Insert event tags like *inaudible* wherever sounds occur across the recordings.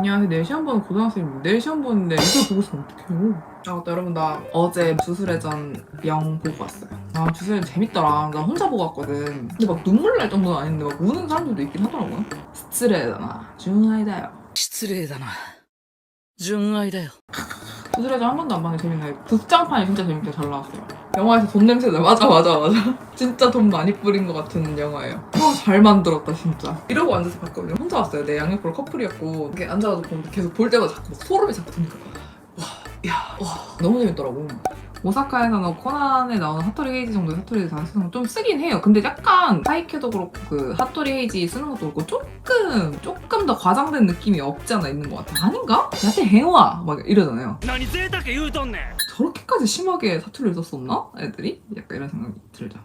안녕하세요. 4시 한 번은 고등학생인데 4시 한 번인데 이걸 보고 있으면 어떡해요? 아 맞다 여러분 나 어제 주술회전 영 보고 왔어요. 아 주술회전 재밌더라. 나 혼자 보고 왔거든. 근데 막 눈물 날 정도는 아닌데 막 우는 사람들도 있긴 하더라고요. 스트레잖아. 중아이다요. 失礼だな純愛だよ 주술회전 한 번도 안 봤는데 재밌네. 극장판이 진짜 재밌게 잘 나왔어요. 영화에서 돈 냄새 나. 맞아 맞아 맞아. *laughs* 진짜 돈 많이 뿌린 것 같은 영화예요. 어, 잘 만들었다 진짜. 이러고 앉아서 봤거든요. 혼자 왔어요. 내 양옆으로 커플이었고 이렇게 앉아가지고 계속 볼 때마다 자꾸 막 소름이 자꾸 돋니까 와, 야, 와 너무 재밌더라고. 오사카에서는 코난에 나오는 하토리 헤이지 정도의 하토리 헤이지 다쓰는 좀 쓰긴 해요. 근데 약간 사이케도 그렇고 그 하토리 헤이지 쓰는 것도 그렇고 조금 조금 더 과장된 느낌이 없지 않아 있는 것 같아. 아닌가? 야채 해와 막 이러잖아요. 저렇게까지 심하게 사투리를 썼었나? 애들이? 약간 이런 생각이 들죠.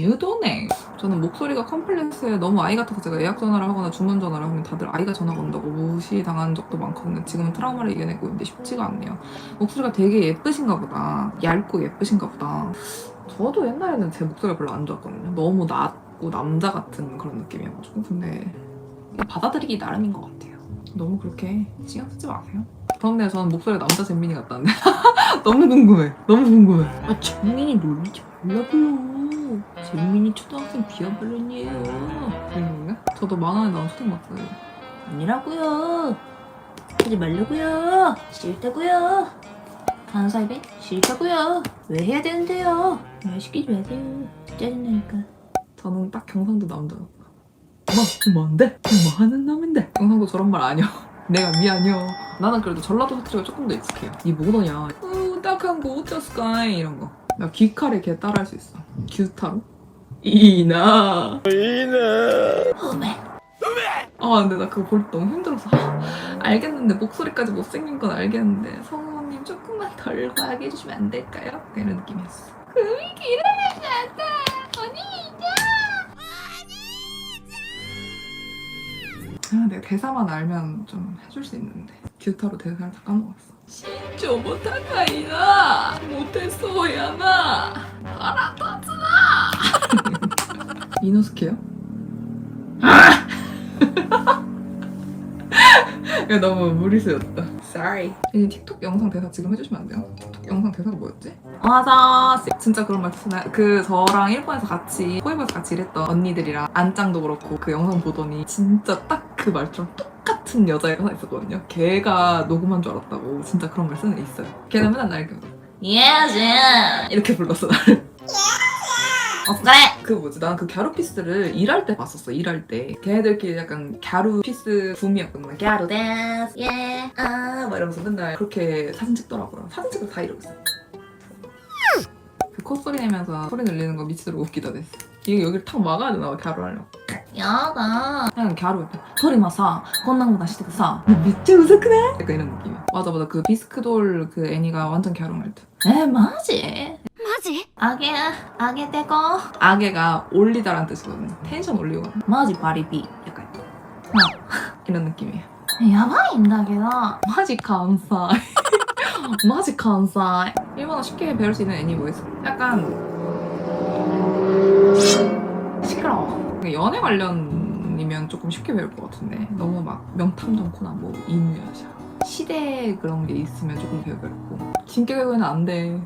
유도네 저는 목소리가 컴플렉스에 너무 아이 같아서 제가 예약 전화를 하거나 주문 전화를 하면 다들 아이가 전화 건다고 무시당한 적도 많거든요. 지금은 트라우마를 이겨내고 있는데 쉽지가 않네요. 목소리가 되게 예쁘신가 보다. 얇고 예쁘신가 보다. 저도 옛날에는 제 목소리가 별로 안 좋았거든요. 너무 낮고 남자 같은 그런 느낌이어가지고. 근데 받아들이기 나름인 것 같아요. 너무 그렇게 신경 쓰지 마세요. 그런데 저는 목소리가 남자 잼민이 같다는데. *laughs* 너무 궁금해. 너무 궁금해. 아 잼민이 놀리지 말라고요 잼민이 초등학생 비하 발언이에요 이런 건가? 저도 만화에 나온 초등 봤어요 아니라고요. 하지 말라고요. 싫다고요. 간사입에 싫다고요. 왜 해야 되는데요? 말 시키지 마세요. 짜증나니까. 저는 딱 경상도 남자였다 뭐? 뭔데? 뭐 하는 놈인데? 경상도 저런 말 아니야 *laughs* 내가 미안해요 나는 그래도 전라도 사투리가 조금 더 익숙해요 이 뭐더냐 어, 딱한 거 어쩌스까이 이런 거 나 귀칼에 걔 따라할 수 있어. 규타로? 이나. 어메. 아 근데 나 그거 볼 때 너무 힘들었어 아, 알겠는데 목소리까지 못생긴 건 알겠는데 성우님 조금만 덜 과하게 해주시면 안 될까요? 이런 느낌이었어. 금이 길어졌다 언니 아 내가 대사만 알면 좀 해줄 수 있는데. 규타로 대사를 다 까먹었어. 신조 못하카이나 이노스케요? *laughs* 이거 너무 무리수였다. Sorry. 이 틱톡 영상 대사 지금 해주시면 안 돼요? 틱톡 영상 대사가 뭐였지? 와자 진짜 그런 말 쓰나요? 그 저랑 일본에서 같이 포에버에서 같이 일했던 언니들이랑 안짱도 그렇고 그 영상 보더니 진짜 딱 그 말투랑 똑같은 여자애가 하나 있었거든요. 걔가 녹음한 줄 알았다고 진짜 그런 말 쓰는 애 있어요. 걔는 맨날 날 이렇게 예즈. 이렇게 불렀어 나를. 어떡해. 그 뭐지? 난 그 갸루 피스를 일할 때 봤었어. 일할 때. 걔네들끼리 약간 갸루 피스 붐이었거든. 갸루 댄스. 예. 아. 막 이러면서 맨날 그렇게 사진 찍더라고요. 사진 찍고 다 이러고 있어. 그 콧소리 내면서 소리 늘리는 거 미치도록 웃기다 됐어. 이게 여기를 탁 막아야 되나 봐, 갸루 하려고. 야다. 그냥 갸루 옆에 토리마 사, 건낭보다 시대가 사. 미쳐 우스크네? 약간 이런 느낌이야. 맞아 맞아. 그 비스크돌 그 애니가 완전 갸루 말투. 에, 마지? 뭐지? 아게야 아게 되고 아게가 올리다란 뜻이거든요. 텐션 올리고 마지 바리비 약간 어. 이런 느낌이에요. 야바인다게다 마지 감사 *laughs* 마지 감사 일본어 쉽게 배울 수 있는 애니 뭐 있어? 약간 시끄러워. 연애 관련이면 조금 쉽게 배울 것 같은데 너무 막 명탐정코나 뭐 이누야샤 시대 그런 게 있으면 조금 배우고 진격의 거는 안 돼.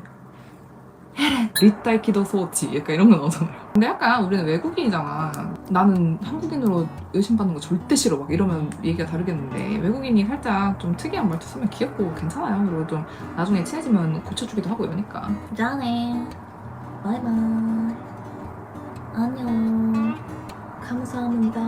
리딸 키더 소치 약간 이런 거 나오잖아요. 근데 약간 우리는 외국인이잖아. 나는 한국인으로 의심받는 거 절대 싫어. 막 이러면 얘기가 다르겠는데 외국인이 살짝 좀 특이한 말투 쓰면 귀엽고 괜찮아요. 그리고 좀 나중에 친해지면 고쳐주기도 하고 이러니까. 짠해. 바이바이. 안녕. 감사합니다.